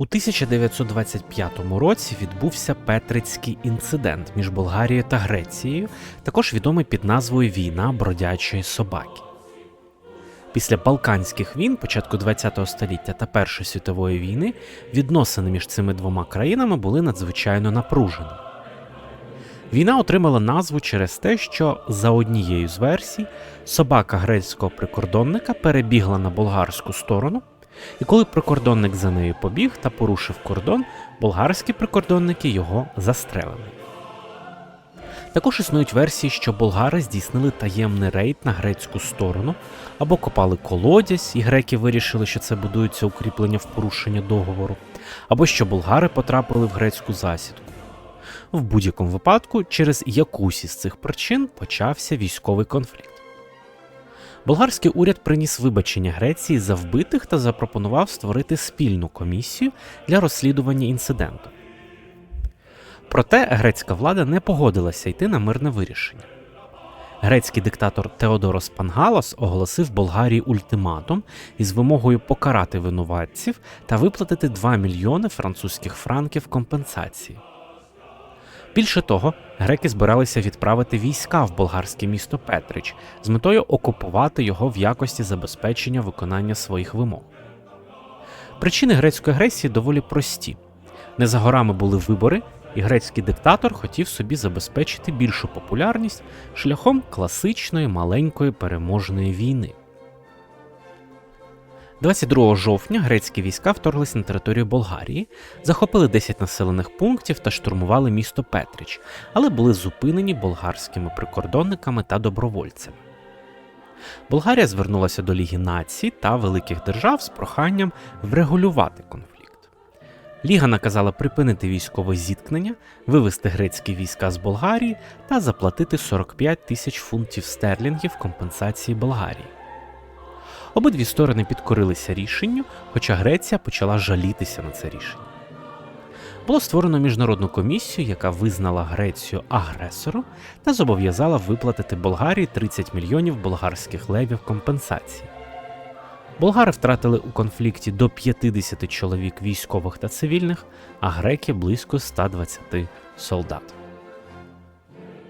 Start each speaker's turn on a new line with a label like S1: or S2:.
S1: У 1925 році відбувся Петрицький інцидент між Болгарією та Грецією, також відомий під назвою Війна бродячої собаки. Після Балканських війн початку ХХ століття та Першої світової війни відносини між цими двома країнами були надзвичайно напруженими. Війна отримала назву через те, що за однією з версій собака грецького прикордонника перебігла на болгарську сторону, і коли прикордонник за нею побіг та порушив кордон, болгарські прикордонники його застрелили. Також існують версії, що болгари здійснили таємний рейд на грецьку сторону або копали колодязь, і греки вирішили, що це будується укріплення в порушення договору, або що болгари потрапили в грецьку засідку. В будь-якому випадку, через якусь із цих причин почався військовий конфлікт. Болгарський уряд приніс вибачення Греції за вбитих та запропонував створити спільну комісію для розслідування інциденту. Проте грецька влада не погодилася йти на мирне вирішення. Грецький диктатор Теодорос Пангалос оголосив Болгарії ультиматум із вимогою покарати винуватців та виплатити 2 мільйони французьких франків компенсації. Більше того, греки збиралися відправити війська в болгарське місто Петрич з метою окупувати його в якості забезпечення виконання своїх вимог. Причини грецької агресії доволі прості. Не за горами були вибори, і грецький диктатор хотів собі забезпечити більшу популярність шляхом класичної маленької переможної війни. 22 жовтня грецькі війська вторглись на територію Болгарії, захопили 10 населених пунктів та штурмували місто Петрич, але були зупинені болгарськими прикордонниками та добровольцями. Болгарія звернулася до Ліги націй та великих держав з проханням врегулювати конфлікт. Ліга наказала припинити військове зіткнення, вивести грецькі війська з Болгарії та заплатити 45 тисяч фунтів стерлінгів компенсації Болгарії. Обидві сторони підкорилися рішенню, хоча Греція почала жалітися на це рішення. Було створено міжнародну комісію, яка визнала Грецію агресором та зобов'язала виплатити Болгарії 30 мільйонів болгарських левів компенсації. Болгари втратили у конфлікті до 50 чоловік військових та цивільних, а греки близько 120 солдат.